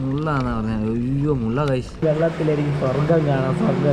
മുള്ളാന്നാ പറഞ്ഞത്. അയ്യോ മുള്ള കഴിച്ചു വെള്ളത്തിലായിരിക്കും സ്വർഗം കാണാം. സ്വർഗം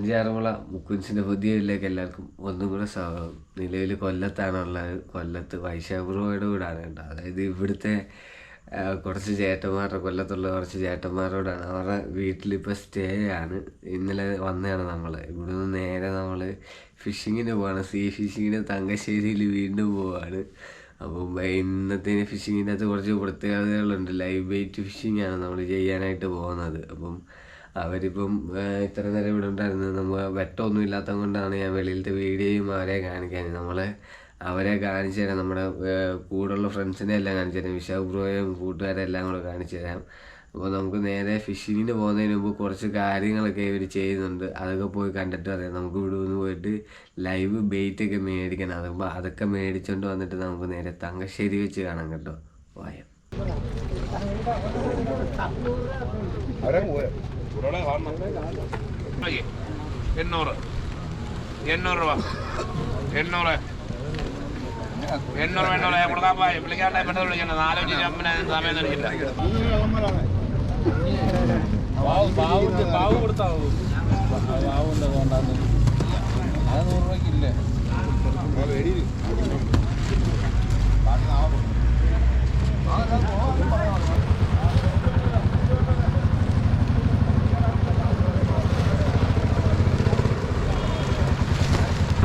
ഫ്രണ്ട്സ് ഞാൻ സഞ്ജയ് ആറന്മുള മുക്കുൻസിന്റെ പുതിയ എല്ലാവർക്കും ഒന്നും കൂടെ സ്വാഗതം. നിലവിൽ കൊല്ലത്താണുള്ളത്. കൊല്ലത്ത് വൈശാഖുറോയുടെ വീടാണ് കേട്ടോ. അതായത് ഇവിടുത്തെ കുറച്ച് ചേട്ടന്മാരുടെ കൊല്ലത്തുള്ള കുറച്ച് ചേട്ടന്മാരോടാണ്. അവരുടെ വീട്ടിലിപ്പോൾ സ്റ്റേ ആണ്. ഇന്നലെ വന്നതാണ് നമ്മൾ ഇവിടുന്ന് നേരെ നമ്മൾ ഫിഷിങ്ങിന് പോവാണ്. സീ ഫിഷിങ്ങിന് തങ്കശ്ശേരിയിൽ വീണ്ടും പോവാണ്. അപ്പോൾ ഇന്നത്തെ ഫിഷിങ്ങിന്റെ അകത്ത് കുറച്ച് പ്രത്യേകതകളുണ്ട് ലൈവ് വെയിറ്റ് ഫിഷിംഗ് ആണ് നമ്മൾ ചെയ്യാനായിട്ട് പോകുന്നത്. അപ്പം അവരിപ്പം ഇത്ര നേരം ഇവിടെ ഉണ്ടായിരുന്നു. നമ്മൾ വെട്ടമൊന്നും ഇല്ലാത്തത് കൊണ്ടാണ് ഞാൻ വെളിയിലത്തെ വീഡിയോയും അവരെ കാണിക്കാൻ. നമ്മളെ അവരെ കാണിച്ചു തരാം. നമ്മുടെ കൂടെയുള്ള ഫ്രണ്ട്സിനെ എല്ലാം കാണിച്ചു തരാം. വിശാഖ് ബ്രോയും കൂട്ടുകാരെ എല്ലാം കൂടെ കാണിച്ചു തരാം. അപ്പോൾ നമുക്ക് നേരെ ഫിഷിങ്ങിന് പോകുന്നതിന് മുമ്പ് കുറച്ച് കാര്യങ്ങളൊക്കെ ഇവർ ചെയ്യുന്നുണ്ട്. അതൊക്കെ പോയി കണ്ടിട്ട് പറയാം. നമുക്ക് ഇവിടെ നിന്ന് പോയിട്ട് ലൈവ് ബെയ്റ്റ് ഒക്കെ മേടിക്കണം. അതുമ്പോൾ അതൊക്കെ മേടിച്ചുകൊണ്ട് വന്നിട്ട് നമുക്ക് നേരെ തങ്കശ്ശേരി വെച്ച് കാണാം കേട്ടോ. ആയി. എണ്ണൂറ്. എണ്ണൂറ് രൂപ. എണ്ണൂറ്. എണ്ണൂറ് എണ്ണൂറ് കൊടുക്കാൻ പോയി. വിളിക്കാൻ ടൈം പെട്ടെന്ന് വിളിക്കണം നാലോട്ട് അമ്മനെ സമയം തന്നില്ല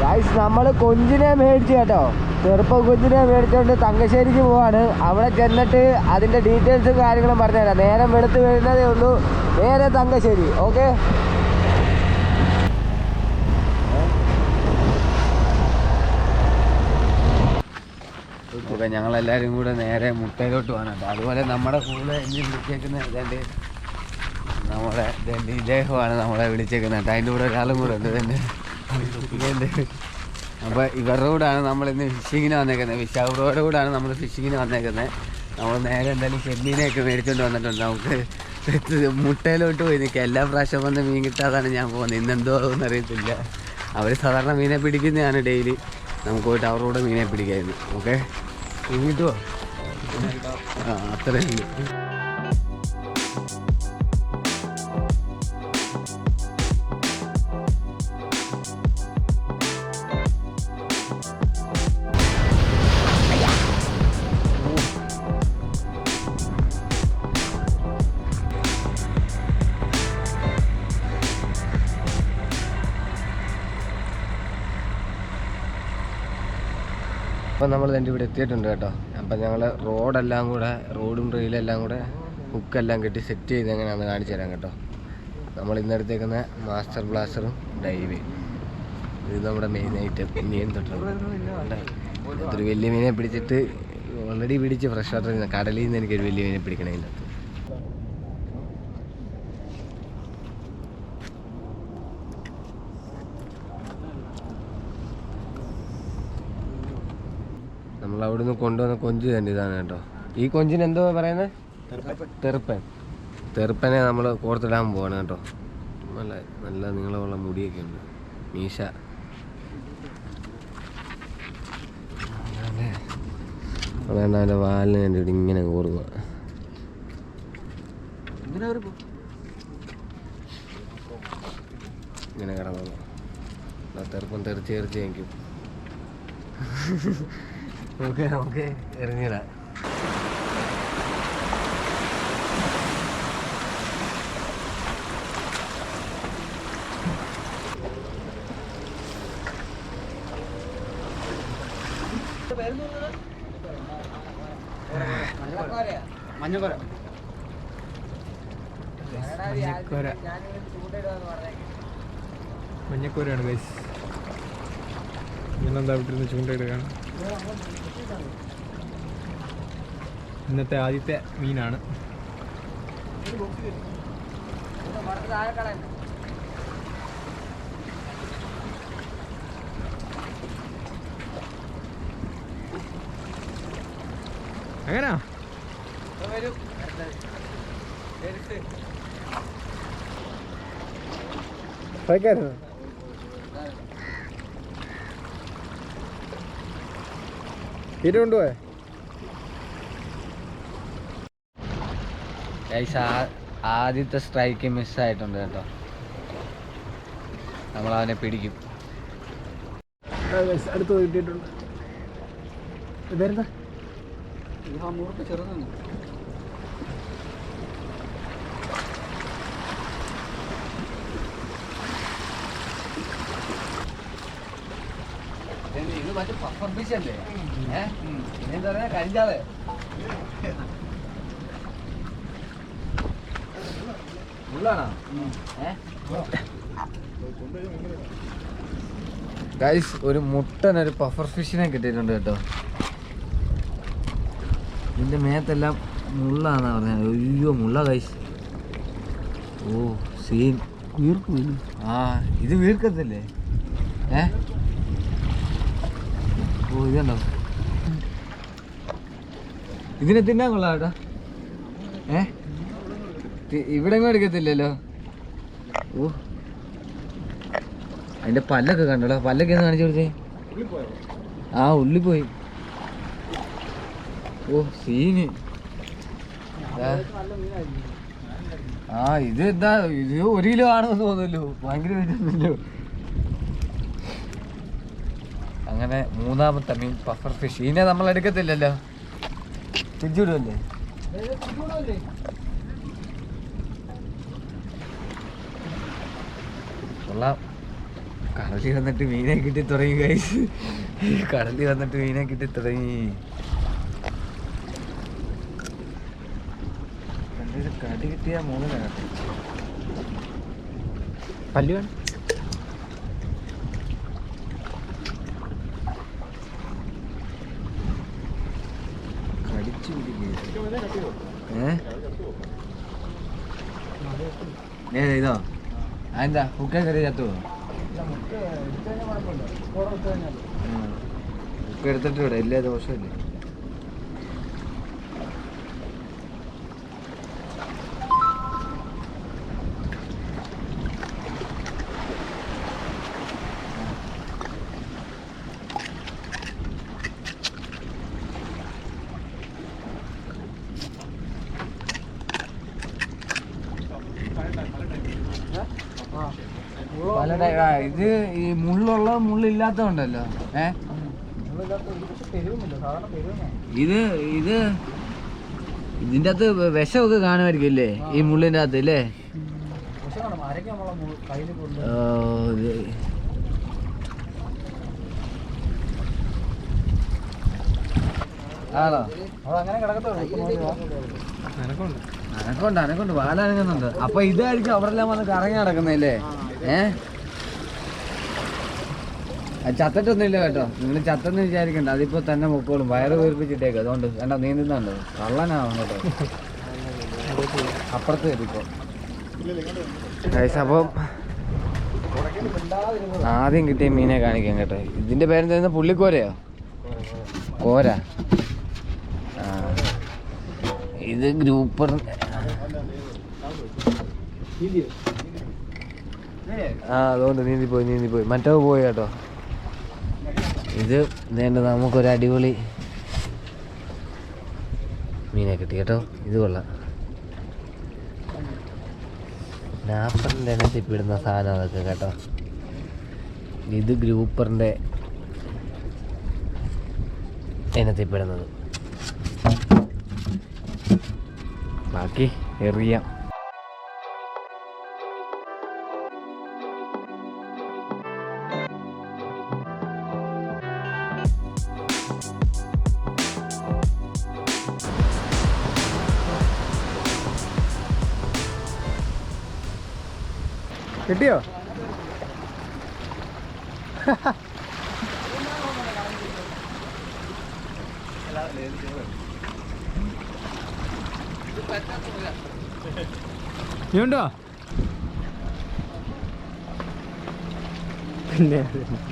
ഗൈസ് നമ്മൾ കൊഞ്ചിനെ മേടിച്ചു കേട്ടോ. ചെറുപ്പം കൊഞ്ചിനെ മേടിച്ചുകൊണ്ട് തങ്കശ്ശേരിക്ക് പോവാണ്. അവിടെ ചെന്നിട്ട് അതിന്റെ ഡീറ്റെയിൽസും കാര്യങ്ങളും പറഞ്ഞുതരാം നേരം വെളുത്ത് വരുന്നതേ ഉള്ളൂ. നേരെ തങ്കശ്ശേരി ഓക്കെ ഓക്കെ ഞങ്ങളെല്ലാവരും കൂടെ നേരെ മുട്ടയിലോട്ട് പോകാൻ അതുപോലെ നമ്മുടെ കൂടെ ഇനി വിളിച്ചേക്കുന്ന നമ്മുടെ ഇതേണ്ട ഇദ്ദേഹമാണ് നമ്മളെ വിളിച്ചേക്കുന്നത്. അതിന്റെ കൂടെ ഒരാളും കൂടെ ഉണ്ട് ഇതേണ്ട അപ്പോൾ ഇവരുടെ കൂടാണ് നമ്മൾ ഇന്ന് ഫിഷിങ്ങിന് വന്നേക്കുന്നത്. വിശാഖയുടെ കൂടാണ് നമ്മൾ ഫിഷിങ്ങിന് വന്നേക്കുന്നത്. നമ്മൾ നേരെ എന്തായാലും ചെമ്മീനെയൊക്കെ മേടിച്ചുകൊണ്ട് വന്നിട്ടുണ്ട്. നമുക്ക് മുട്ടയിലോട്ട് പോയി നിൽക്കുക എല്ലാ പ്രാവശ്യം വന്ന് മീൻ കിട്ടാതാണ് ഞാൻ പോകുന്നത്. ഇന്നെന്തോ ആകുമെന്ന് അറിയത്തില്ല. അവർ സാധാരണ മീനെ പിടിക്കുന്നതാണ് ഡെയിലി നമുക്ക് പോയിട്ട് അവരുടെ കൂടെ മീനെ പിടിക്കായിരുന്നു. ഓക്കെ കിട്ടുമോ ആ അത്രയും ഉണ്ട് അപ്പം നമ്മൾ എന്റെ ഇവിടെ എത്തിയിട്ടുണ്ട് കേട്ടോ. അപ്പം ഞങ്ങൾ റോഡെല്ലാം കൂടെ റോഡും റെയിലെല്ലാം കൂടെ ഹുക്കെല്ലാം കെട്ടി സെറ്റ് ചെയ്ത് എങ്ങനെയാണെന്ന് കാണിച്ചു തരാം കേട്ടോ. നമ്മൾ ഇന്നെടുത്തേക്കുന്ന മാസ്റ്റർ ബ്ലാസ്റ്ററും ഡൈവ് ഇത് നമ്മുടെ മെയിൻ ഐറ്റം മീൻ തൊട്ടുണ്ട് ഒരു വലിയ മീനെ പിടിച്ചിട്ട് ഓൾറെഡി പിടിച്ച് ഫ്രഷ് വാട്ടറിൽ കടലിൽ നിന്ന് എനിക്കൊരു വലിയ മീനെ പിടിക്കണതിന്റെ അകത്ത് നമ്മൾ അവിടുന്ന് കൊണ്ടുവന്ന കൊഞ്ച് തന്നെ ഇതാണ് കേട്ടോ. ഈ കൊഞ്ചിന് എന്തോ പറയുന്നത് തെറുപ്പൻ. തെറുപ്പനെ നമ്മൾ കോർത്തിടാൻ പോവാണ് കേട്ടോ. നല്ല നല്ല നീളമുള്ള മുടിയൊക്കെ ഉണ്ട്. മീശ. അതുകൊണ്ട് അവന്റെ വാലിന് കണ്ടിട്ട് ഇങ്ങനെ കോർക്കുക ഇങ്ങനെ കിടന്നു തെറുപ്പം തെറിച്ച് തെറിച്ച് എനിക്ക് ഓക്കെ ഓക്കെ. ഇറങ്ങിടാ മഞ്ഞക്കോര. മഞ്ഞക്കോരയാണ് ഗൈസ് ഇന്നെന്താ വിട്ടിരുന്ന് ചൂണ്ടയിടുകയാണ്. ഇന്നത്തെ ആദ്യത്തെ മീനാണ്. എങ്ങനാ? കഴിക്കായിരുന്നു തീരെ കൊണ്ടുപോയെ ഗൈസ് ആദ്യത്തെ സ്ട്രൈക്ക് മിസ്സായിട്ടുണ്ട് കേട്ടോ. നമ്മൾ അവനെ പിടിക്കും അടുത്ത് കിട്ടിയിട്ടുണ്ട്. ഇതായിരുന്നാ ഇത് അല്ലേ ഏഹ് എന്താ പറയാ കരിഞ്ചാളെ. ഉള്ളാണോ? ഏഹ് ഗൈസ് ഒരു മുട്ടൻ ഒരു പഫർ ഫിഷിനെ കിട്ടിയിട്ടുണ്ട് കേട്ടോ. ഇതിന്റെ മേത്തെല്ലാം മുള്ളാന്നാ പറഞ്ഞത്. അയ്യോ മുള്ള ഗൈസ് ഓ സീൻ ആ ഇത് വീർക്കത്തില്ലേ? ഏ? ഓ ഇതിനെ തിന്നാൻ കൊള്ളാം കേട്ടോ. ഏ? ഇവിടെ എടുക്കത്തില്ലല്ലോ. ഓ. അതിന്റെ പല്ലൊക്കെ കണ്ടോടാ. പല്ലൊക്കെ കാണിച്ചു കൊടുത്തേ. ആ ഉള്ളി പോയി. ഓ സീന്. ആ ഇത് എന്താ? ഇത് ഒരു കിലോ ആണെന്ന് തോന്നുന്നല്ലോ ഭയങ്കര വെയിറ്റൊന്നുമില്ലോ അങ്ങനെ മൂന്നാമത്തെ മീൻ പഫർ ഫിഷ് ഇതിനെ നമ്മൾ എടുക്കത്തില്ലല്ലോ. തിരിച്ചുവിടുമല്ലേ കൊള്ളാം. കടലിൽ വന്നിട്ട് മീനെ കിട്ടി തുടങ്ങി കൈസ് കടലിൽ വന്നിട്ട് മീനെ കിട്ടി തുടങ്ങി. കടി കിട്ടിയ മൂന്ന് പല്ലു വേണം കടിച്ചു പിടിക്കുക ഏ? ഇതോ. അതെന്താ ഹുക്ക കയറി ചത്തു ഹുക്ക് എടുത്തിട്ട് ഇവിടെ. ഇല്ലേ ദോഷമില്ലേ ഇത് ഈ മുള്ളുള്ള മുള്ളില്ലാത്തതുണ്ടല്ലോ. ഏ? ഇത് ഇത് ഇതിന്റെ അകത്ത് വിഷമൊക്കെ കാണുമായിരിക്കും അല്ലേ ഈ മുള്ളിന്റെ അകത്ത് അല്ലേ ആണോ? അനക്കൊണ്ട് അനക്കൊണ്ട് വാലനങ്ങുന്നുണ്ട്. അപ്പൊ ഇതായിരിക്കും അവിടെ എല്ലാം വന്ന് കറങ്ങി നടക്കുന്നല്ലേ ഏ? അത് ചത്തിട്ടൊന്നുമില്ല കേട്ടോ. നിങ്ങൾ ചത്തെന്ന് വിചാരിക്കണ്ട. അതിപ്പോ തന്നെ മുക്കോളും വയറ് വീർപ്പിച്ചിട്ടേക്ക്. അതുകൊണ്ട് വേണ്ട നീന്തുന്നുണ്ടോ കള്ളനാവും കേട്ടോ. അപ്പുറത്ത് കയറിപ്പോ അപ്പം ആദ്യം കിട്ടിയ മീനെ കാണിക്കാൻ കേട്ടോ. ഇതിന്റെ പേരെന്താ പുള്ളിക്കോരയോ? കോര. ഇത് ഗ്രൂപ്പർ ആ അതുകൊണ്ട് നീന്തി പോയി നീന്തി പോയി. മറ്റോ പോയി കേട്ടോ. ഇത് ഇതേണ്ട നമുക്കൊരു അടിപൊളി മീനെ കിട്ടി കേട്ടോ. ഇത് കൊള്ളാം. നാപ്പറിന്റെ ഇനത്തിൽ പെടുന്ന സാധനം അതൊക്കെ കേട്ടോ. ഇത് ഗ്രൂപ്പറിന്റെ ഇനത്തിൽ പെടുന്നത് ബാക്കി എറിയാം. കിട്ടിയോ? ഉണ്ടോ പിന്നെ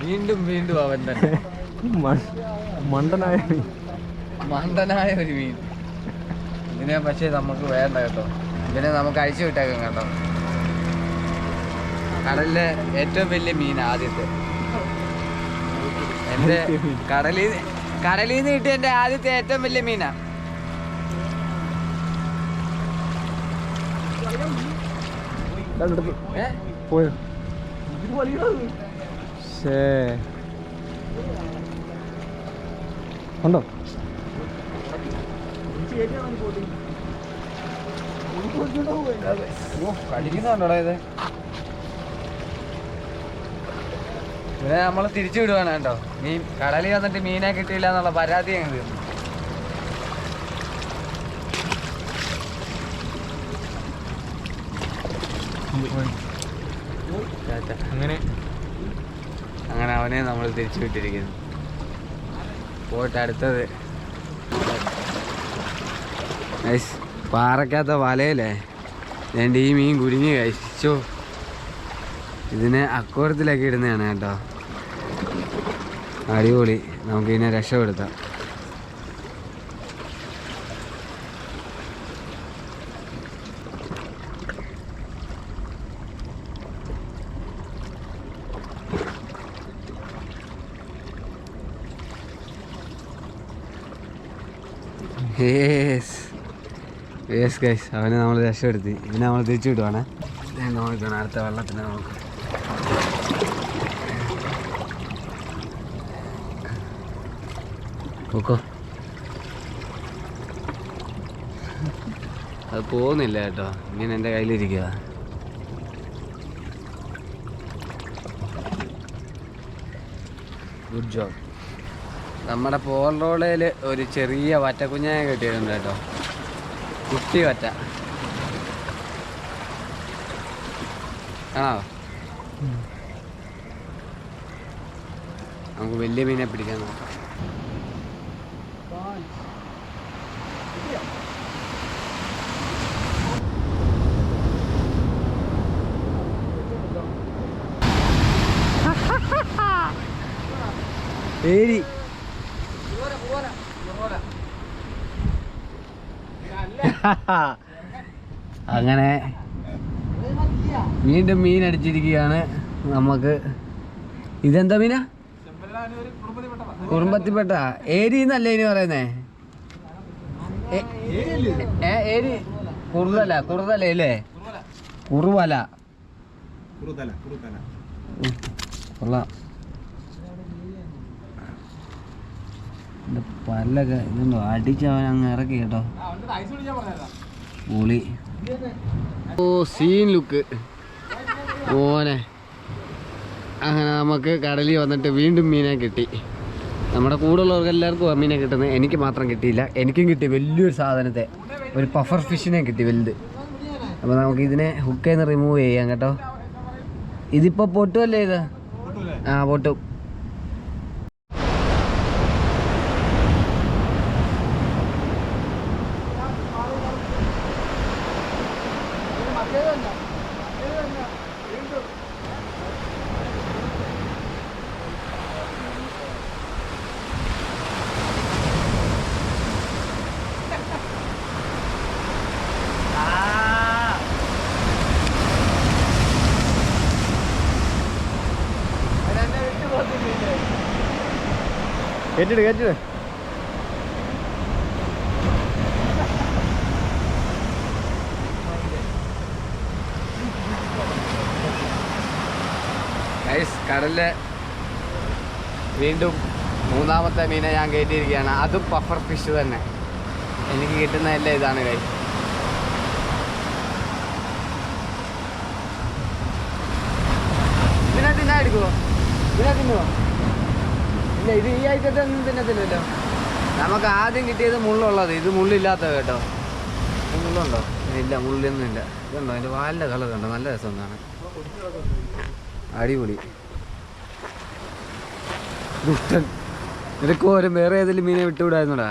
വീണ്ടും വീണ്ടും അവൻ തന്നെ. മണ്ടനായ മീൻ. മണ്ടനായ ഒരു മീൻ. ഇതിനെ പക്ഷേ നമുക്ക് വേണ്ട കേട്ടോ. ഇതിനെ നമുക്ക് അഴിച്ചു വിട്ടേക്കാം കേട്ടോ. കടലിലെ ഏറ്റവും വലിയ മീൻ ആദ്യത്തെ. എന്റെ കടലിൽ കടലിൽ നിന്ന് കിട്ടിയ എന്റെ ആദ്യത്തെ ഏറ്റവും വലിയ മീനാ? പോയോ? ഉണ്ടോ? ഓ, കടിക്കുന്നുണ്ടോടാ ഇത്? ഇതിനെ നമ്മൾ തിരിച്ചു വിടുവാണ് കേട്ടോ. മീൻ കടലിൽ വന്നിട്ട് മീനെ കിട്ടിയില്ല എന്നുള്ള പരാതി ഞങ്ങൾ തീർന്നു അങ്ങനെ. അങ്ങനെ അവനെ നമ്മൾ തിരിച്ചു വിട്ടിരിക്കുന്നു. പോയിട്ട് അടുത്തത്. പാറക്കാത്ത വലയല്ലേ? എന്റെ ഈ മീൻ കുരുങ്ങി കഴിച്ചു ഇതിനെ അക്കോരത്തിലൊക്കെ ഇടുന്നതാണ് കേട്ടോ. അടിപൊളി. നമുക്ക് ഇതിനെ രക്ഷപ്പെടുത്താം അവനെ നമ്മൾ രക്ഷപ്പെടുത്തി. ഇതിനെ നമ്മൾ തിരിച്ചു വിടുവാണേ. നോക്കണം അടുത്ത വെള്ളത്തിന് നമുക്ക് നോക്കോ. അത് പോകുന്നില്ല കേട്ടോ. ഇങ്ങനെ എന്റെ കയ്യിലിരിക്കുക ഗുഡ് ജോബ് നമ്മുടെ പോൾ റോളയിൽ ഒരു ചെറിയ വറ്റക്കുഞ്ഞായ കിട്ടിയിട്ടുണ്ട് കേട്ടോ. കുട്ടി വറ്റ. ആണോ? നമുക്ക് വലിയ മീനെ പിടിക്കാൻ നോക്കാം. ഏരി അങ്ങനെ വീണ്ടും മീൻ അടിച്ചിരിക്കുകയാണ് നമുക്ക്. ഇതെന്താ മീനാ? കുടുംബത്തിൽപ്പെട്ട ഏരി എന്നല്ലേ ഇനി പറയുന്നേ? ഏ- ഏരി. കുറുതല കുറുതല അല്ലേ? കുറുവല. കുറുതല കൊള്ളാം. പല്ലൊക്കെ ഇതുണ്ടോ അടിച്ചവൻ അങ്ങ് ഇറക്കി കേട്ടോ. പുളി. ഓ സീൻ ലുക്ക് ഓനെ. അങ്ങനെ നമുക്ക് കടലിൽ വന്നിട്ട് വീണ്ടും മീനെ കിട്ടി. നമ്മുടെ കൂടെയുള്ളവർക്ക് എല്ലാവർക്കും മീനെ കിട്ടുന്നത് എനിക്ക് മാത്രം കിട്ടിയില്ല. എനിക്കും കിട്ടി വലിയൊരു സാധനത്തെ. ഒരു പഫർ ഫിഷിനെ കിട്ടി വലുത്. അപ്പോൾ നമുക്ക് ഇതിനെ ഹുക്കേന്ന് റിമൂവ് ചെയ്യാം കേട്ടോ. ഇതിപ്പോൾ പൊട്ടുമല്ലേ ഇത്? ആ പൊട്ടും. കേട്ടിട്ട് ഗൈസ് കടലിൽ വീണ്ടും മൂന്നാമത്തെ മീനെ ഞാൻ കയറ്റിയിരിക്കുകയാണ്. അതും പഫർ ഫിഷ് തന്നെ. എനിക്ക് കിട്ടുന്ന എല്ലാം ഇതാണ് കൈ ഇതിനെ തിന്നാ എടുക്കുമോ ഇതിനെ തിന്നുമോ ഇത് ഈ നമുക്ക് ആദ്യം കിട്ടിയത് മുള്ളുള്ളത്. ഇത് മുള്ളില്ലാത്ത കേട്ടോ. മുള്ളുണ്ടോ? ഇല്ല മുള്ളൊന്നും ഇല്ല. ഇതുണ്ടോ? അതിന്റെ വാലിന്റെ കളർ കണ്ടോ? നല്ല രസം കാണാൻ അടിപൊളി. ദുഷ്ടൻ. നിനക്ക് ഓരോ വേറെ ഏതെങ്കിലും മീനെ വിട്ടുവിടായിരുന്നോടാ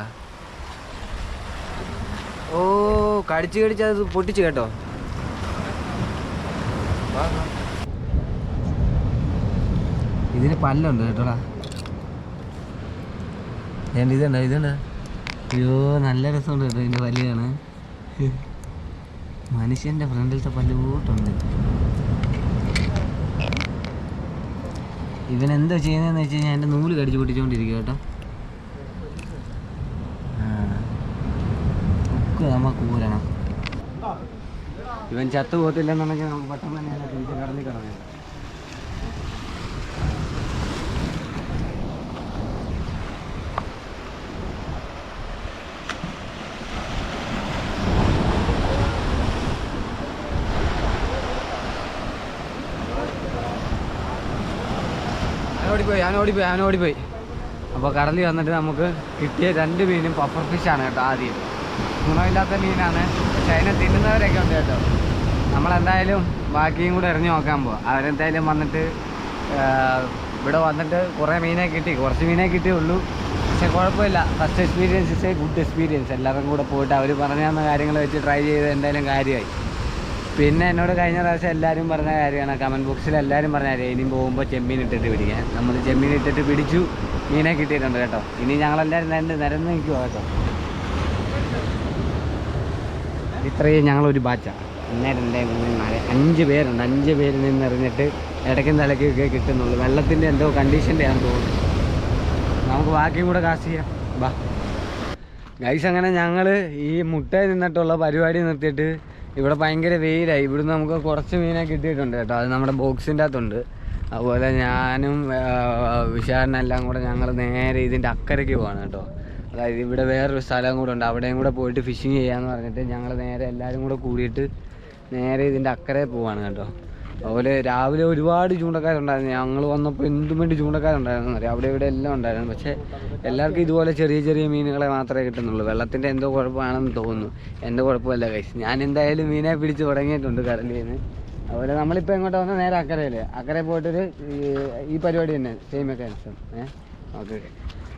ഓ കടിച്ച് കടിച്ച് അത് പൊട്ടിച്ച് കേട്ടോ. ഇതിന് പല്ലുണ്ട് കേട്ടോടാ. ഞാൻ ഇതുണ്ട് ഇതുണ്ട് അയ്യോ നല്ല രസമുണ്ട് കേട്ടോ ഇതിന്റെ പല്ല് കാണാൻ. മനുഷ്യന്റെ ഫ്രണ്ടിലത്തെ പല്ല് കൂട്ടുണ്ട്. ഇവൻ എന്താ ചെയ്യുന്നതെന്ന് വെച്ച് കഴിഞ്ഞാൽ എന്റെ നൂൽ കടിച്ചു പൊട്ടിച്ചുകൊണ്ടിരിക്കുക കേട്ടോ. ഒക്കെ നമ്മ കൂരണം. ഇവൻ ചത്തു പോകത്തില്ലെന്നുണ്ടെങ്കിൽ നമുക്ക് പെട്ടെന്ന് തന്നെ കളയാം ഓടിപ്പോയി ഓടിപ്പോയി പോയി. അപ്പോൾ കടലിൽ വന്നിട്ട് നമുക്ക് കിട്ടിയ രണ്ട് മീനും പപ്പർ ഫിഷാണ് കേട്ടോ ആദ്യം. ഗുണമില്ലാത്ത മീനാണ്. പക്ഷെ അതിനെ തിന്നുന്നവരൊക്കെ ഉണ്ട് കേട്ടോ. നമ്മളെന്തായാലും ബാക്കിയും കൂടെ എറിഞ്ഞു നോക്കാൻ പോവാം. അവരെന്തായാലും വന്നിട്ട് ഇവിടെ വന്നിട്ട് കുറേ മീനെ കിട്ടി. കുറച്ച് മീനെ കിട്ടിയുള്ളൂ. പക്ഷെ കുഴപ്പമില്ല. First experience is a good experience എല്ലാവരും കൂടെ പോയിട്ട് അവർ പറഞ്ഞു കാര്യങ്ങൾ വെച്ച് ട്രൈ ചെയ്ത് എന്തായാലും കാര്യമായി. പിന്നെ എന്നോട് കഴിഞ്ഞ പ്രാവശ്യം എല്ലാവരും പറഞ്ഞ കാര്യമാണ്. കമന്റ് ബോക്സിൽ എല്ലാവരും പറഞ്ഞ കാര്യം. ഇനിയും പോകുമ്പോൾ ചെമ്മീൻ ഇട്ടിട്ട് പിടിക്കാൻ. നമ്മൾ ചെമ്മീൻ ഇട്ടിട്ട് പിടിച്ചു. മീനെ കിട്ടിയിട്ടുണ്ട് കേട്ടോ. ഇനി ഞങ്ങളെല്ലാവരും രണ്ട് നിരന്ന് നിൽക്കുക കേട്ടോ. ഇത്രയും ഞങ്ങളൊരു ബാച്ച ഒന്ന് രണ്ട് മൂന്ന് നാല് അഞ്ച് പേരുണ്ട്. അഞ്ച് പേര് നിന്ന് എറിഞ്ഞിട്ട് ഇടയ്ക്കും തലയ്ക്കൊക്കെ കിട്ടുന്നുള്ളൂ. വെള്ളത്തിന്റെ എന്തോ കണ്ടീഷന്റെ ആണെന്ന് തോന്നുന്നു. നമുക്ക് ബാക്കിയും കൂടെ കാശ് ചെയ്യാം. ബാ. ഗൈസ് അങ്ങനെ ഞങ്ങൾ ഈ മുട്ടയിൽ നിന്നിട്ടുള്ള പരിപാടി നിർത്തിയിട്ട് ഇവിടെ ഭയങ്കര വെയിലായി. ഇവിടുന്ന് നമുക്ക് കുറച്ച് മീനെ കിട്ടിയിട്ടുണ്ട് കേട്ടോ. അത് നമ്മുടെ ബോക്സിന്റെ അകത്തുണ്ട്. അതുപോലെ ഞാനും വിശാലിനെല്ലാം കൂടെ ഞങ്ങൾ നേരെ ഇതിന്റെ അക്കരയ്ക്ക് പോവാണ് കേട്ടോ. അതായത് ഇവിടെ വേറൊരു സ്ഥലം കൂടെ ഉണ്ട്. അവിടെയും കൂടെ പോയിട്ട് ഫിഷിങ് ചെയ്യാമെന്ന് പറഞ്ഞിട്ട് ഞങ്ങൾ നേരെ എല്ലാവരും കൂടെ കൂടിയിട്ട് നേരെ ഇതിന്റെ അക്കരെ പോവാണ് കേട്ടോ. അതുപോലെ രാവിലെ ഒരുപാട് ചൂണ്ടക്കാരുണ്ടായിരുന്നു. ഞങ്ങൾ വന്നപ്പോൾ എന്തും വേണ്ടി ചൂണ്ടക്കാരുണ്ടായിരുന്നു. അറിയാം അവിടെ ഇവിടെ എല്ലാം ഉണ്ടായിരുന്നു. പക്ഷേ എല്ലാവർക്കും ഇതുപോലെ ചെറിയ ചെറിയ മീനുകളെ മാത്രമേ കിട്ടുന്നുള്ളൂ. വെള്ളത്തിന്റെ എന്തോ കുഴപ്പമാണെന്ന് തോന്നുന്നു. എന്റെ കുഴപ്പമല്ല കൈസ് ഞാൻ എന്തായാലും മീനെ പിടിച്ച് തുടങ്ങിയിട്ടുണ്ട് കടലിൽ നിന്ന് അതുപോലെ നമ്മളിപ്പോൾ എങ്ങോട്ട് വന്നാൽ നേരെ അക്കരയിൽ അക്കരെ പോയിട്ടൊരു ഈ പരിപാടി തന്നെ. സെയിം ഒക്കെ ഏഹ് ഓക്കെ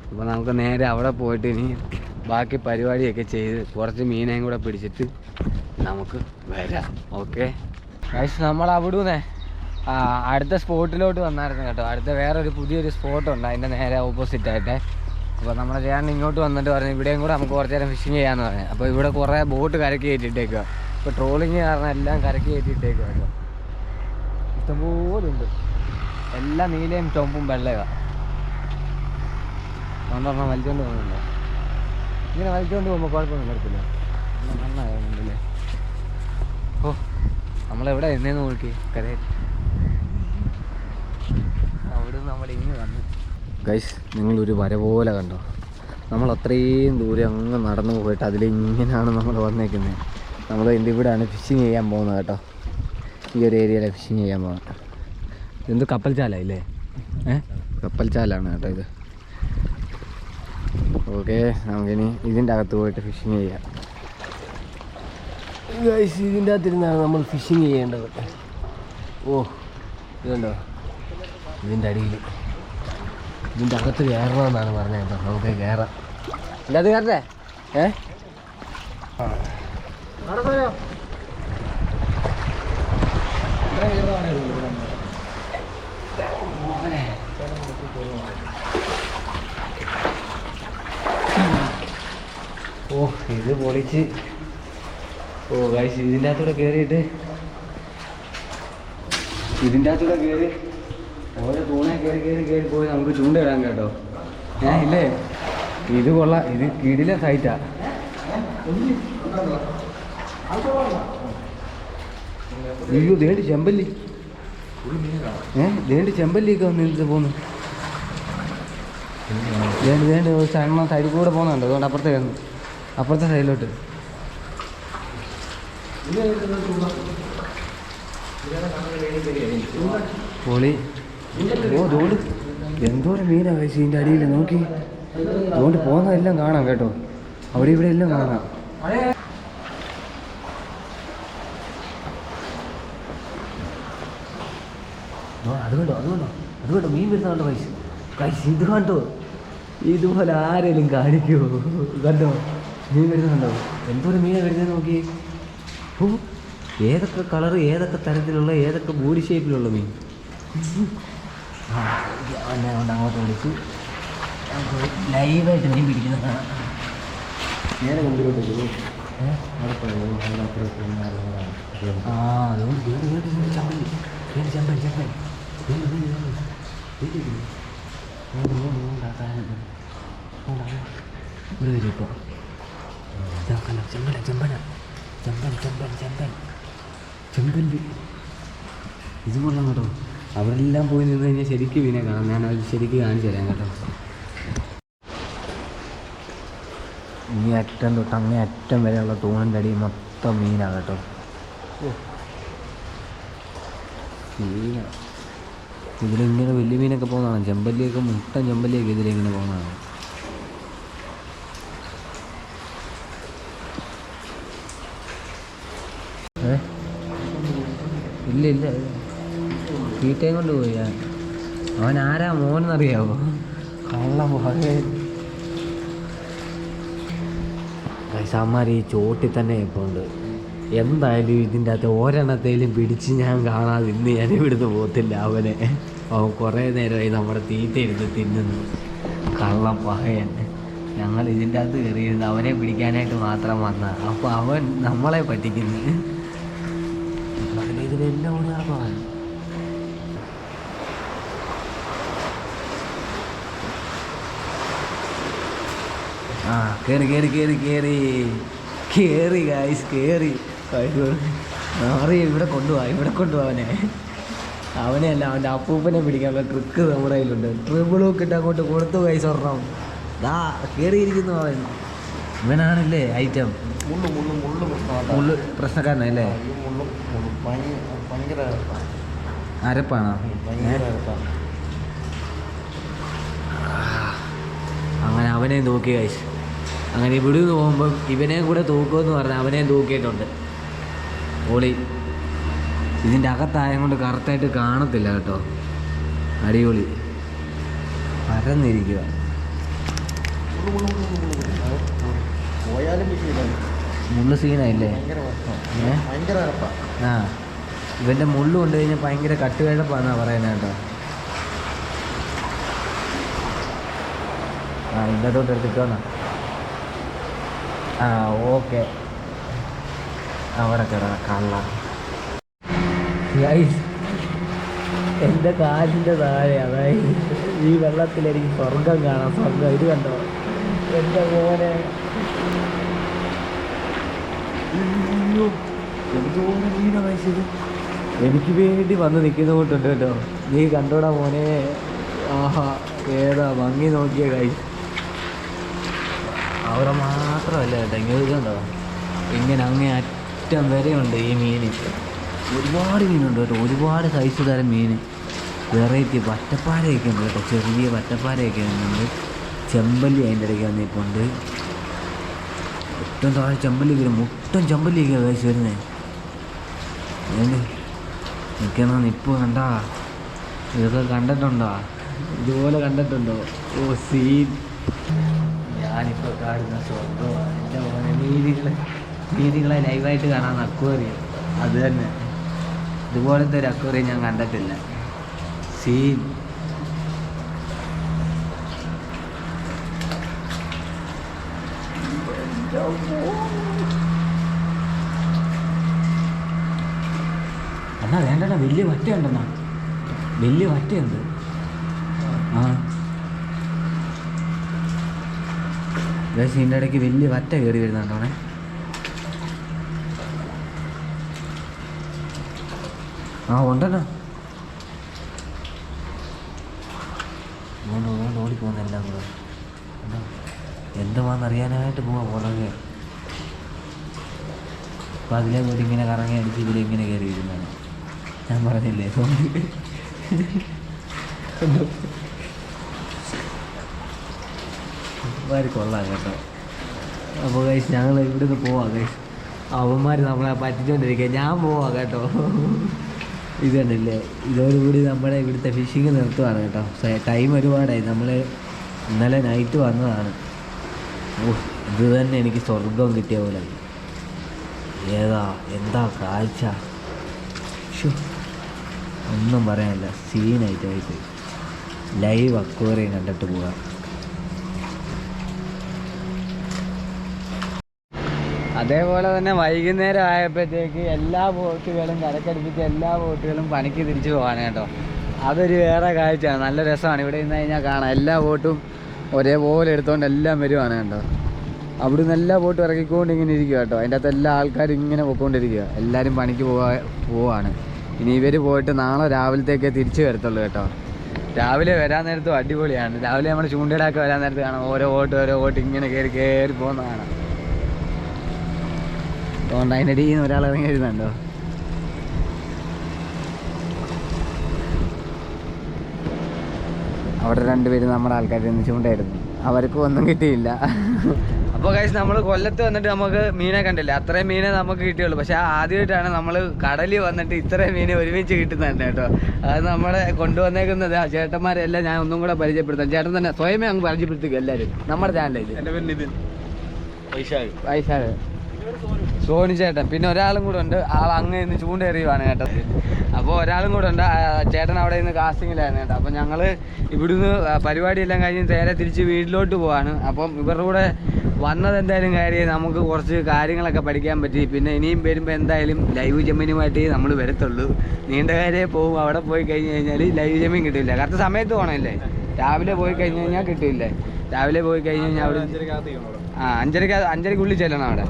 അപ്പോൾ നമുക്ക് നേരെ അവിടെ പോയിട്ട് ഇനി ബാക്കി പരിപാടിയൊക്കെ ചെയ്ത് കുറച്ച് മീനെയും കൂടെ പിടിച്ചിട്ട് നമുക്ക് വരാം. ഓക്കെ? ഗൈസ് നമ്മൾ അവിടുന്ന് അടുത്ത സ്പോട്ടിലോട്ട് വന്നായിരുന്നു കേട്ടോ. അടുത്ത വേറൊരു പുതിയൊരു സ്പോട്ടുണ്ട് അതിന്റെ നേരെ ഓപ്പോസിറ്റ് ആയിട്ട്. അപ്പോൾ നമ്മുടെ ചേട്ടൻ ഇങ്ങോട്ട് വന്നിട്ട് പറഞ്ഞു ഇവിടെയും കൂടെ നമുക്ക് കുറച്ച് നേരം ഫിഷിങ് ചെയ്യാമെന്ന് പറഞ്ഞു. അപ്പോൾ ഇവിടെ കുറേ ബോട്ട് കരക്കി കയറ്റിയിട്ടേക്കുക ഇപ്പോൾ ട്രോളിങ് കാരണം എല്ലാം കരക്കി കയറ്റിയിട്ടേക്കുക കേട്ടോ. ഇഷ്ടംപോലെ ഉണ്ട്. എല്ലാം നീലയും ചുമപ്പും വെള്ളയാണ് രണ്ടെണ്ണം വലിച്ചുകൊണ്ട് പോകുന്നുണ്ടോ. ഇങ്ങനെ വലിച്ചുകൊണ്ട് പോകുമ്പോൾ കുഴപ്പമൊന്നും നന്നായുണ്ടല്ലേ ഓ നമ്മളെവിടെ എന്നേന്ന് നോക്കി? കരയിൽ അവിടെ നമ്മൾ ഇനി വന്നു. ഗൈസ് നിങ്ങളൊരു വര പോലെ കണ്ടോ? നമ്മൾ അത്രയും ദൂരം അങ്ങ് നടന്നു പോയിട്ട് അതിലിങ്ങനെയാണ് നമ്മൾ വന്നേക്കുന്നത് നമ്മൾ എന്റെ ഇവിടെ ആണ് ഫിഷിങ് ചെയ്യാൻ പോകുന്നത് കേട്ടോ. ഈ ഒരു ഏരിയയിലെ ഫിഷിങ് ചെയ്യാൻ പോകുന്നത്. ഇതെന്ത് കപ്പൽ ചാല ഇല്ലേ ഏ? കപ്പൽ ചാലാണ് കേട്ടോ ഇത്. ഓക്കെ നമുക്കിനി ഇതിന്റെ അകത്ത് പോയിട്ട് ഫിഷിങ് ചെയ്യാം. ഇതിന്റെ അകത്തിരുന്നാണ് നമ്മൾ ഫിഷിങ് ചെയ്യേണ്ടത്. ഓ ഇതുണ്ടോ? ഇതിന്റെ അടിയിൽ. ഇതിന്റെ അകത്ത് കയറണമെന്നാണ് പറഞ്ഞത് കേട്ടോ. നമുക്ക് കയറാം. ഇതിന്റെ അത് കയറട്ടെ? ഏ? ഓ ഇത് പൊളിച്ച് ഓ ഗൈസ് ഇതിന്റെ അകത്തൂടെ കയറിയിട്ട് ഇതിന്റെ അകത്തൂടെ കയറി ഓരോ തൂണെ കയറി കയറി കയറി പോയി നമുക്ക് ചൂണ്ടയിടാൻ കേട്ടോ. ഏ ഇല്ലേ? ഇത് കൊള്ളാം. ഇത് കിടിലെ സൈറ്റാ അയ്യോ ദേണ്ടി ചെമ്പല്ലി? ഏ ദേണ്ടി ചെമ്പല്ലിയൊക്കെ വന്ന് ഇത് പോന്നു? ദേണ്ടി ദേണ്ടി സൈഡിൽ കൂടെ പോകുന്നുണ്ട് അതുകൊണ്ട് അപ്പുറത്തെ കയറുന്നു അപ്പുറത്തെ സൈഡിലോട്ട് പൊളി ഓ തോണ്ട് എന്തോരം മീനാ കഴിച്ചു ഇതിന്റെ അടിയിൽ? നോക്കി. അതുകൊണ്ട് പോകുന്നതെല്ലാം കാണാം കേട്ടോ. അവിടെ ഇവിടെ എല്ലാം കാണാം. അത് കണ്ടോ അത് കണ്ടോ? അത് കണ്ടോ? മീൻ വരുന്നുണ്ടോ കൈസ് കൈസ് ഇത് കണ്ടോ? ഇതുപോലെ ആരെങ്കിലും കാണിക്കുമോ കണ്ടോ? മീൻ വരുന്നുണ്ടോ എന്തോ എന്തോരം മീനെ വരുന്നത് നോക്കി ഓ ഏതൊക്കെ കളർ ഏതൊക്കെ തരത്തിലുള്ള ഏതൊക്കെ ബോഡി ഷേപ്പിലുള്ള മീൻ അവനെ കൊണ്ട് അങ്ങോട്ട് വിളിച്ചു ലൈവായിട്ട് മീൻ പിടിക്കുന്നതാണ് അവിടെ അപ്പുറത്ത് ആ അതുകൊണ്ട് ഓട് ഓട് ആകാനുണ്ട് ഇവിടെ വരും ഇപ്പോൾ ചെമ്പല ചെമ്പല ചെമ്പല ചെമ്പൽ ചെമ്പൽ ചെമ്പൽ ചെമ്പൽ ഇത് കൊള്ളാം കേട്ടോ. അവിടെ എല്ലാം പോയി നിന്ന് കഴിഞ്ഞാൽ ശരിക്കും വീനെ കാണാം. ഞാൻ അത് ശരിക്കും കാണിച്ചു തരാം കേട്ടോ. ഈ അറ്റം തൊട്ട് അങ്ങേ അറ്റം വരെയുള്ള തൂണിന്റെ അടി മൊത്തം മീനാണ് കേട്ടോ. മീനാണ് ഇതിലിങ്ങനെ വലിയ മീനൊക്കെ പോകുന്നതാണ്. ചെമ്പല്ലിയൊക്കെ മുട്ട ചെമ്പല്ലിയൊക്കെ ഇതിലിങ്ങനെ പോകുന്നതാണ് ഏ ഇല്ല ഇല്ല തീറ്റയും കൊണ്ട് പോയി. അവൻ ആരാ മോനെന്നറിയാവോ? കള്ള പൈസാമാർ ഈ ചോട്ടിൽ തന്നെ ഇപ്പോൾ ഉണ്ട് എന്തായാലും ഇതിന്റെ അകത്ത് ഒരെണ്ണത്തേലും പിടിച്ച് ഞാൻ കാണാതെ ഇന്ന് ഞാൻ ഇവിടുന്ന് പോകത്തില്ല അവനെ. അവൻ കുറേ നേരമായി നമ്മുടെ തീറ്റ ഇരുന്ന് തിന്നുന്നു. കള്ളം പഹയൻ. ഞങ്ങൾ ഇതിന്റെ അകത്ത് കയറിയിരുന്ന് അവനെ പിടിക്കാനായിട്ട് മാത്രം വന്ന. അപ്പോൾ അവൻ നമ്മളെ പറ്റിക്കുന്നു. ഇതിലെല്ലാം ഓടി നടക്കുവാൻ ആ കേറി കേറി കേറി കേറി. കേറി ഗായ്സ് കേറി. മാറി ഇവിടെ കൊണ്ടുപോവാ ഇവിടെ കൊണ്ടുപോവാ അവനെ. അല്ല അവന്റെ അപ്പൂപ്പനെ പിടിക്കാനുള്ള ട്രിക്ക് നമ്മുടെ കയ്യിലുണ്ട്. ട്രിബിളും കിട്ടാൻ അങ്ങോട്ട് കൊടുത്തു ഗൈസ് ഒരെണ്ണം. ദാ കയറിയിരിക്കുന്നു അവൻ. ഇവനാണല്ലേ ഐറ്റം മുള്ളു പ്രശ്നക്കാരനല്ലേ. അരപ്പാണോ? അങ്ങനെ അവനെ നോക്കി കഴിച്ചു അങ്ങനെ ഇവിടെ നിന്ന് പോകുമ്പം ഇവനെ കൂടെ തൂക്കുമെന്ന് പറഞ്ഞാൽ അവനെ തൂക്കിയിട്ടുണ്ട്. പൊളി ഇതിന്റെ അകത്തായം കൊണ്ട് കറക്റ്റായിട്ട് കാണത്തില്ല കേട്ടോ. അടിപൊളി. പരന്നിരിക്കുക പോയാലും മുള്ളു സീനായില്ലേ? ഭയങ്കര ആ. ഇവന്റെ മുള്ളു കൊണ്ട് കഴിഞ്ഞാൽ ഭയങ്കര കട്ടുകഴപ്പാന്നാ പറയുന്നത് കേട്ടോ. ആ ഇന്നത്തോട്ട് തൊട്ട് വന്നാ. ആ ഓക്കെ. അവിടെ കിടന്ന കള്ള. എന്റെ കാലിന്റെ താഴെ അതായത് ഈ വെള്ളത്തിലെനിക്ക് സ്വർഗം കാണാം. സ്വർഗം ഇത് കണ്ടോ? എന്റെ മോനെ. എനിക്ക് വേണ്ടി വന്ന് നിൽക്കുന്ന കൂട്ടുണ്ട് കേട്ടോ. നീ കണ്ടോടാ മോനെ. ആഹാ ഏതാ ഭംഗി നോക്കിയ കൈ. അവിടെ മാത്രമല്ല കേട്ടോ ഇങ്ങനെ കണ്ടോ ഇങ്ങനെ അങ്ങേ അറ്റം വരെയുണ്ട് ഈ മീൻ ഒരുപാട് മീനുണ്ട് കേട്ടോ ഒരുപാട് സൈസ് തരം മീൻ വെറൈറ്റി വറ്റപ്പാരയൊക്കെ ഉണ്ട് കേട്ടോ ചെറിയ വറ്റപ്പാരയൊക്കെ ഉണ്ട്. ചെമ്പല്ലി അതിന്റെ ഇടയ്ക്ക് വന്നിപ്പുണ്ട് ഏറ്റവും താഴെ ചെമ്പല്ലി വരും മുട്ടൻ ചെമ്പല്ലിയൊക്കെ കഴിച്ച് വരുന്നേ. ഏണ്ട് നിൽക്കുന്ന നിപ്പ് കണ്ടാ? ഇതൊക്കെ കണ്ടിട്ടുണ്ടോ? ഇതുപോലെ കണ്ടിട്ടുണ്ടോ? ഓ സീൻ. ഞാനിപ്പോൾ കാണുന്ന സ്വർഗമാണ് എന്റെ നീതികളെ ലൈവായിട്ട് കാണാൻ അക്വേറിയം. അത് തന്നെ. ഇതുപോലത്തെ ഒരു അക്വേറിയം ഞാൻ കണ്ടിട്ടില്ല. സീൻ. എന്നാ വേണ്ടണ്ണ വലിയ വറ്റ ഉണ്ടെന്നാ വലിയ വറ്റയുണ്ട്. ആ. ഇതിന്റെ ഇടയ്ക്ക് വലിയ വറ്റ കയറി വരുന്നുണ്ടോണേ. ആ ഉണ്ടല്ലോ ഓണ്ട് ഓണ്ട് ഓടിപ്പോകുന്ന എല്ലാം കൂടെ കണ്ടോ? അറിയാനായിട്ട് പോവാ പുറകെ. അപ്പം അതിലെ കൂടി ഇങ്ങനെ കറങ്ങി അടിച്ച് ഇതിലിങ്ങനെ കയറി ഇരുന്നാണ്. ഞാൻ പറഞ്ഞില്ലേ അവന്മാർ കൊള്ളാം കേട്ടോ. അപ്പോൾ കഴിച്ച് ഞങ്ങൾ ഇവിടുന്ന് പോവാം കഴിച്ച് അവന്മാർ നമ്മളെ പറ്റിച്ചോണ്ടിരിക്കുക ഞാൻ പോവാം കേട്ടോ. ഇത് കണ്ടില്ലേ? ഇതോടുകൂടി നമ്മുടെ ഇവിടുത്തെ ഫിഷിങ് നിർത്തുവാണ് കേട്ടോ. ടൈം ഒരുപാടായി. നമ്മൾ ഇന്നലെ നൈറ്റ് വന്നതാണ്. ഇത് തന്നെ എനിക്ക് സ്വർഗം കിട്ടിയ പോലെ. ഏതാ എന്താ കാഴ്ച? ഒന്നും പറയാനില്ല. സീനായിട്ട് ആയിട്ട് ലൈവ് അക്വേറിയം കണ്ടിട്ട് പോകാം അതേപോലെ തന്നെ വൈകുന്നേരം ആയപ്പോഴത്തേക്ക് എല്ലാ ബോട്ടുകളും കരക്കടിപ്പിച്ച് എല്ലാ ബോട്ടുകളും പണിക്ക് തിരിച്ചു പോകാൻ കേട്ടോ. അതൊരു വേറെ കാഴ്ചയാണ്. നല്ല രസമാണ്. ഇവിടെ നിന്ന് കഴിഞ്ഞാൽ കാണാം. എല്ലാ ബോട്ടും ഒരേപോലെ എടുത്തുകൊണ്ട് എല്ലാം വരുവാണ് കേട്ടോ അവിടുന്ന് എല്ലാ ബോട്ടും ഇറക്കിക്കൊണ്ട് ഇങ്ങനെ ഇരിക്കുക കേട്ടോ. അതിന്റെ അകത്ത് എല്ലാ ആൾക്കാരും ഇങ്ങനെ പോയിക്കൊണ്ടിരിക്കുക എല്ലാവരും പണിക്ക് പോവാ പോവാണ്. ഇനി ഇവർ പോയിട്ട് നാളെ രാവിലത്തേക്കേ തിരിച്ചു വരത്തുള്ളൂ കേട്ടോ. രാവിലെ വരാൻ നേരത്തും അടിപൊളിയാണ്. രാവിലെ നമ്മൾ ചൂണ്ടയിടാക്കി വരാൻ നേരത്ത് കാണാം. ഓരോ ബോട്ട് ഓരോ ബോട്ട് ഇങ്ങനെ കയറി കയറി പോകുന്നതാണ് കാണാം. അതുകൊണ്ട് അതിനടിയിൽ നിന്ന് ഒരാൾ ഇറങ്ങി വരുന്നുണ്ടോ? അവിടെ രണ്ടുപേരും നമ്മുടെ ആൾക്കാരിൽ നിന്ന് ചൂണ്ടായിരുന്നു അവർക്കും ഒന്നും കിട്ടിയില്ല. അപ്പോൾ കഴിച്ച് നമ്മൾ കൊല്ലത്ത് വന്നിട്ട് നമുക്ക് മീനെ കണ്ടില്ല? അത്രയും മീനെ നമുക്ക് കിട്ടിയുള്ളൂ. പക്ഷെ ആദ്യമായിട്ടാണ് നമ്മൾ കടലിൽ വന്നിട്ട് ഇത്രയും മീനെ ഒരുമിച്ച് കിട്ടുന്നുണ്ട് കേട്ടോ. അത് നമ്മളെ കൊണ്ടുവന്നേക്കുന്നത് ആ ചേട്ടന്മാരെല്ലാം ഞാൻ ഒന്നും കൂടെ പരിചയപ്പെടുത്താം. ചേട്ടൻ തന്നെ സ്വയമേ അങ്ങ് പരിചയപ്പെടുത്തുക എല്ലാവരും. നമ്മുടെ ചാനലിൽ എന്റെ പേര് നിതിൻ. വൈശാഖ്. വയസ്സാണ് സോനി ചേട്ടൻ. പിന്നെ ഒരാളും കൂടെ ഉണ്ട്. ആൾ അങ്ങ് നിന്ന് ചൂണ്ടേറിയുവാണ് കേട്ടോ. അപ്പോൾ ഒരാളും കൂടെ ഉണ്ട്. ചേട്ടൻ അവിടെ നിന്ന് കാസ്റ്റിങ്ങിലായിരുന്നു കേട്ടോ. അപ്പോൾ ഞങ്ങൾ ഇവിടുന്ന് പരിപാടിയെല്ലാം കഴിഞ്ഞ് നേരെ തിരിച്ച് വീട്ടിലോട്ട് പോവാണ്. അപ്പം ഇവരുടെ കൂടെ വന്നത് എന്തായാലും കാര്യം നമുക്ക് കുറച്ച് കാര്യങ്ങളൊക്കെ പഠിക്കാൻ പറ്റി. പിന്നെ ഇനിയും വരുമ്പോൾ എന്തായാലും ലൈവ് ജമ്മിനുമായിട്ട് നമ്മൾ വരത്തുള്ളൂ. നീണ്ട കാര്യം പോകും അവിടെ പോയി കഴിഞ്ഞ് കഴിഞ്ഞാൽ ലൈവ് ജമ്മിൻ കിട്ടില്ല. കറക്റ്റ് സമയത്ത് പോകണമല്ലേ രാവിലെ പോയി കഴിഞ്ഞു കഴിഞ്ഞാൽ കിട്ടില്ലേ? രാവിലെ പോയി കഴിഞ്ഞു കഴിഞ്ഞാൽ അവിടെ ആ അഞ്ചരക്ക് അഞ്ചരക്കുള്ളിൽ ചെല്ലണം അവിടെ.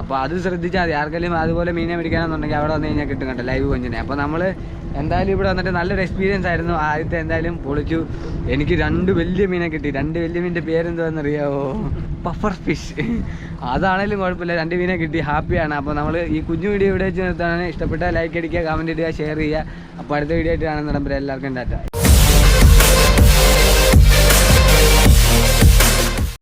അപ്പോൾ അത് ശ്രദ്ധിച്ചാൽ മതി. ആർക്കെങ്കിലും അതുപോലെ മീനെ പിടിക്കാനെന്നുണ്ടെങ്കിൽ അവിടെ വന്നു കഴിഞ്ഞാൽ കിട്ടും കേട്ടോ ലൈവ് കൊഞ്ചിനെ. അപ്പോൾ നമ്മൾ എന്തായാലും ഇവിടെ വന്നിട്ട് നല്ലൊരു എക്സ്പീരിയൻസ് ആയിരുന്നു. ആദ്യത്തെ എന്തായാലും പൊളിച്ചു. എനിക്ക് രണ്ട് വലിയ മീനെ കിട്ടി. രണ്ട് വലിയ മീനിന്റെ പേരെന്തുവാന്ന് അറിയാവോ പഫർ ഫിഷ് അതാണേലും കുഴപ്പമില്ല. രണ്ട് മീനെ കിട്ടി. ഹാപ്പിയാണ് അപ്പോൾ നമ്മൾ ഈ കുഞ്ഞു വീഡിയോ ഇവിടെ വെച്ച് നിർത്താനാണ് ഇഷ്ടപ്പെട്ട ലൈക്ക് അടിക്കുക കമന്റ് ഇടുക ഷെയർ ചെയ്യുക. അപ്പോൾ അടുത്ത വീഡിയോ ആയിട്ട് കാണുന്ന നമ്പർ എല്ലാവർക്കും ടാറ്റ.